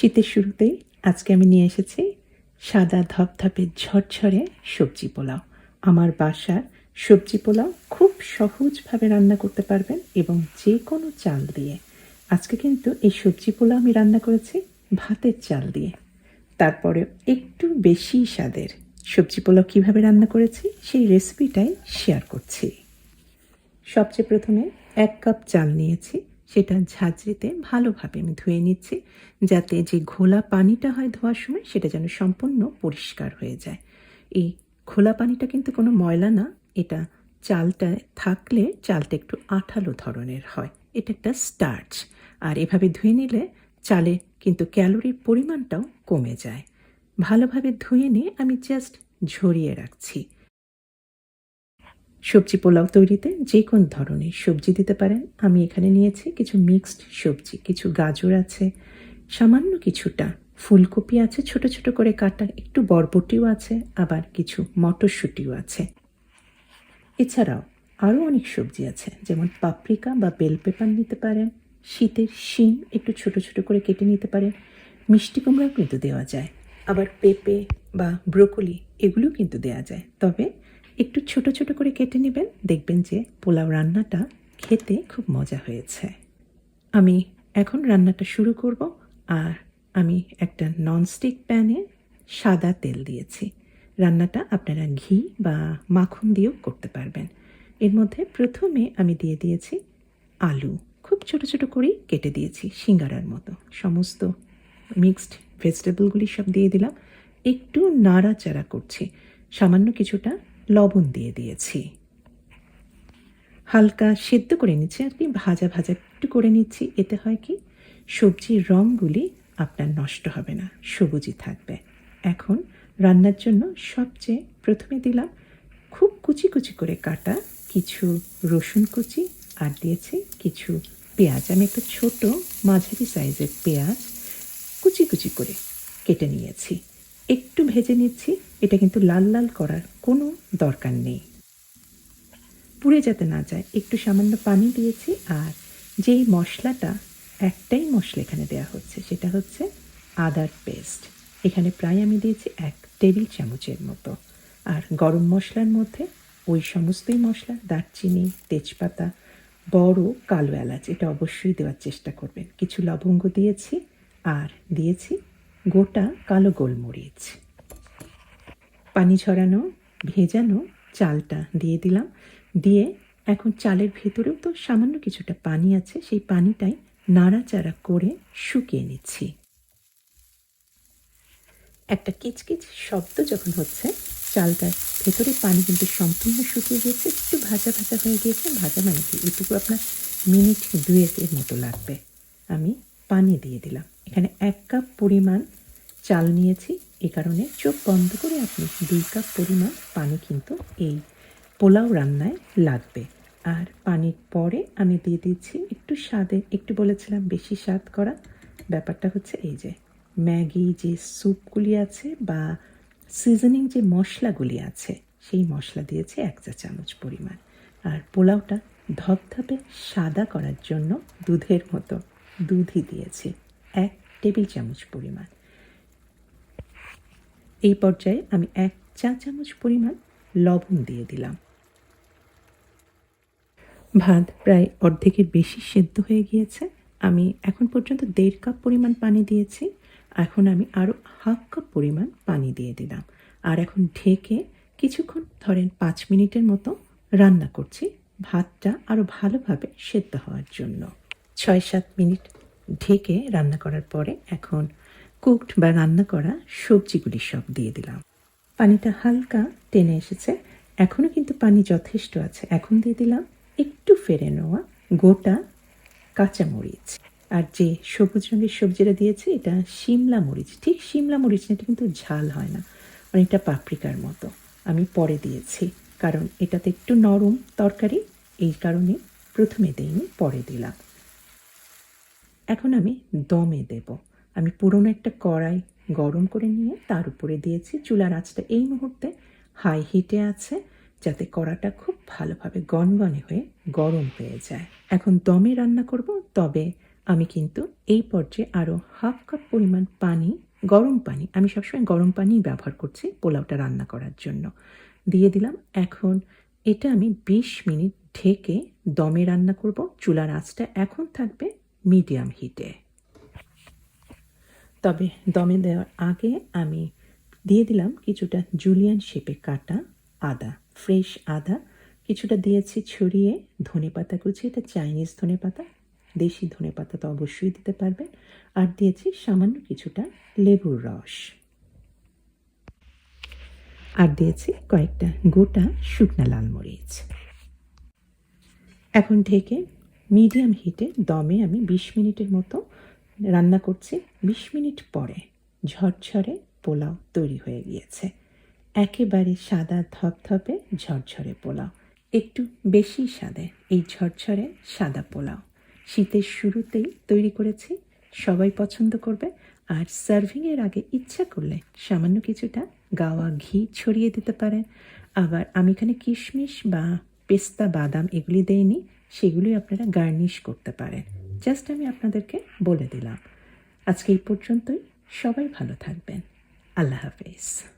শীতের শুরুতেই আজকে আমি নিয়ে এসেছি সাদা ধপধপে ঝরঝরে সবজি পোলাও। আমার বাসার সবজি পোলাও খুব সহজভাবে রান্না করতে পারবেন এবং যে কোনো চাল দিয়ে। আজকে কিন্তু এই সবজি পোলাও আমি রান্না করেছি ভাতের চাল দিয়ে। তারপরে একটু বেশি স্বাদের সবজি পোলাও কীভাবে রান্না করেছি সেই রেসিপিটাই শেয়ার করছি। সবচেয়ে প্রথমে এক কাপ চাল নিয়েছি। সেটা ঝাঁঝরিতে ভালোভাবে আমি ধুয়ে নিচ্ছি, যাতে যে ঘোলা পানিটা হয় ধোয়ার সময় সেটা যেন সম্পূর্ণ পরিষ্কার হয়ে যায়। এই খোলা পানিটা কিন্তু কোনো ময়লা না, এটা চালটা থাকলে চালটা একটু আঠালো ধরনের হয়। এটা একটা স্টার্চ। আর এভাবে ধুয়ে নিলে চালে কিন্তু ক্যালোরির পরিমাণটাও কমে যায়। ভালোভাবে ধুয়ে নিয়ে আমি জাস্ট ঝরিয়ে রাখছি। সবজি পোলাও তৈরিতে যে কোন ধরনের সবজি দিতে পারেন। আমি এখানে নিয়েছি কিছু মিক্সড সবজি, কিছু গাজর আছে, সামান্য কিছুটা ফুলকপি আছে, ছোট ছোট করে কাটা, একটু বরবটিও আছে, আবার কিছু মটরশুঁটিও আছে। এছাড়াও আরও অনেক সবজি আছে, যেমন পাপরিকা বা বেল পেপার নিতে পারেন, শীতের শিম একটু ছোট ছোট করে কেটে নিতে পারেন, মিষ্টি কুমড়াও কিন্তু দেওয়া যায়। আবার পেঁপে বা ব্রোকলি এগুলো কিন্তু দেওয়া যায়। তবে একটু ছোট ছোট করে কেটে নেবেন, দেখবেন যে পোলাও রান্নাটা খেতে খুব মজা হয়েছে। আমি এখন রান্নাটা শুরু করব আর আমি একটা ননস্টিক প্যানে সাদা তেল দিয়েছি। রান্নাটা আপনারা ঘি বা মাখন দিয়েও করতে পারবেন। এর মধ্যে প্রথমে আমি দিয়ে দিয়েছি আলু। খুব ছোট ছোট করেই কেটে দিয়েছি সিঙ্গারার মতো। সমস্ত মিক্সড ভেজিটেবলগুলি সব দিয়ে দিলাম। একটু নাড়াচাড়া করছি। সামান্য কিছুটা লবণ দিয়ে দিয়েছি। হালকা সেদ্ধ করে নিচ্ছি কি ভাজা ভাজা একটু করে নিচ্ছি। এতে হয় কি, সবজির রঙগুলি আপনার নষ্ট হবে না, সবুজই থাকবে। এখন রান্নার জন্য সবচেয়ে প্রথমে দিলাম খুব কুচি কুচি করে কাটা কিছু রসুন কুচি, আর দিয়েছি কিছু পেঁয়াজ। আমি একটা ছোট মাঝারি সাইজের পেঁয়াজ কুচি কুচি করে কেটে নিয়েছি। একটু ভেজে নিচ্ছি, এটা কিন্তু লাল লাল করার কোনো দরকার নেই। পুড়ে যাতে না যায়, একটু সামান্য পানি দিয়েছি আর যেই মশলাটা, একটাই মশলা এখানে দেওয়া হচ্ছে, সেটা হচ্ছে আদার পেস্ট। এখানে প্রায় আমি দিয়েছি এক টেবিল চামচের মতো। আর গরম মশলার মধ্যে ওই সমস্তই মশলা, দারচিনি, তেজপাতা, বড় কালো এলাচ, এটা অবশ্যই দেওয়ার চেষ্টা করবেন। কিছু লবঙ্গ দিয়েছি আর দিয়েছি গোটা কালো গোলমরিচ। পানি ঝরানো ভেজানো চালটা দিয়ে দিলাম। দিয়ে এখন চালের ভেতরেও তো সামান্য কিছুটা পানি আছে, সেই পানিটাই নাড়াচাড়া করে শুকিয়ে নিচ্ছি। একটা কিচকিচ শব্দ যখন হচ্ছে, চালটার ভেতরে পানি কিন্তু সম্পূর্ণ শুকিয়ে গিয়েছে, একটু ভাজা ভাজা হয়ে গিয়েছে। ভাজা মানে কি? এটুকু আপনার মিনিট দুয়েকের মতো লাগবে। আমি পানি দিয়ে দিলাম। এখানে এক কাপ পরিমাণ চাল নিয়েছি। এ কারণে চোখ বন্ধ করে আপনি দুই কাপ পরিমাণ পানি কিন্তু এই পোলাও রান্নায় লাগবে। আর পানির পরে আমি দিয়ে দিচ্ছি একটু স্বাদে, একটু বলেছিলাম বেশি স্বাদ করা। ব্যাপারটা হচ্ছে এই যে, ম্যাগি যে স্যুপগুলি আছে বা সিজনিং যে মশলাগুলি আছে, সেই মশলা দিয়েছি এক চা চামচ পরিমাণ। আর পোলাওটা ধপধপে সাদা করার জন্য দুধের মতো দুধই দিয়েছি, এক টেবিল চামচ পরিমাণ। এই পর্যায়ে আমি এক চা চামচ পরিমাণ লবণ দিয়ে দিলাম। ভাত প্রায় অর্ধেকের বেশি সেদ্ধ হয়ে গিয়েছে। আমি এখন পর্যন্ত দেড় কাপ পরিমাণ পানি দিয়েছি। এখন আমি আরও হাফ কাপ পরিমাণ পানি দিয়ে দিলাম। আর এখন ঢেকে কিছুক্ষণ ধরেন পাঁচ মিনিটের মতো রান্না করছি ভাতটা আরও ভালোভাবে সেদ্ধ হওয়ার জন্য। ছয় সাত মিনিট ঢেকে রান্না করার পরে এখন কুকড বা রান্না করা সবজিগুলি সব দিয়ে দিলাম। পানিটা হালকা টেনে এসেছে। এখনও কিন্তু পানি যথেষ্ট আছে। এখন দিয়ে দিলাম একটু ফেরে নেওয়া গোটা কাঁচামরিচ। আর যে সবুজ রঙের সবজিটা দিয়েছে, এটা শিমলা মরিচ। ঠিক শিমলা মরিচ না, এটা কিন্তু ঝাল হয় না। অনেকটা পাপরিকার মতো। আমি পরে দিয়েছি। কারণ এটাতে একটু নরম তরকারি, এই কারণে প্রথমে দিইনি, পরে দিলাম। এখন আমি দমে দেব। আমি পুরনো একটা কড়াই গরম করে নিয়ে তার উপরে দিয়েছি। চুলার আঁচটা এই মুহূর্তে হাই হিটে আছে, যাতে কড়াটা খুব ভালোভাবে গনগনে হয়ে গরম হয়ে যায়। এখন দমে রান্না করব, তবে আমি কিন্তু এই পর্যায়ে আরও হাফ কাপ পরিমাণ পানি, গরম পানি, আমি সবসময় গরম পানিই ব্যবহার করছি পোলাওটা রান্না করার জন্য। দিয়ে দিলাম, এখন এটা আমি বিশ মিনিট ঢেকে দমে রান্না করব। চুলার আঁচটা এখন থাকবে মিডিয়াম হিটে তবে দমে দেওয়ার আগে আমি দিয়ে দিলাম কিছুটা জুলিয়ান শেপে কাটা আদা ফ্রেশ আদা। কিছুটা দিয়েছি ছড়িয়ে ধনে পাতা কুচি, এটা চাইনিজ ধনে পাতা, দেশি ধনে পাতা তো অবশ্যই দিতে পারবেন আর দিয়েছি সামান্য কিছুটা লেবুর রস। আর দিয়েছি কয়েকটা গোটা শুকনা লাল মরিচ। এখন ঢেকে মিডিয়াম হিটে দমে আমি বিশ মিনিটের মতো রান্না করছি। বিশ মিনিট পরে ঝরঝরে পোলাও তৈরি হয়ে গিয়েছে। একেবারে সাদা ধপধপে ঝরঝরে পোলাও। একটু বেশি স্বাদে এই ঝরঝরে সাদা পোলাও। শীতের শুরুতেই তৈরি করেছি। সবাই পছন্দ করবে। আর সার্ভিংয়ের আগে ইচ্ছা করলে সামান্য কিছুটা গাওয়া ঘি ছড়িয়ে দিতে পারেন। আবার আমি এখানে কিশমিশ বা পেস্তা বাদাম এগুলি দেইনি সেগুলি আপনারা গার্নিশ করতে পারেন। জাস্ট আমি আপনাদেরকে বলে দিলাম। আজকে এই পর্যন্তই। সবাই ভালো থাকবেন। আল্লাহ হাফেজ।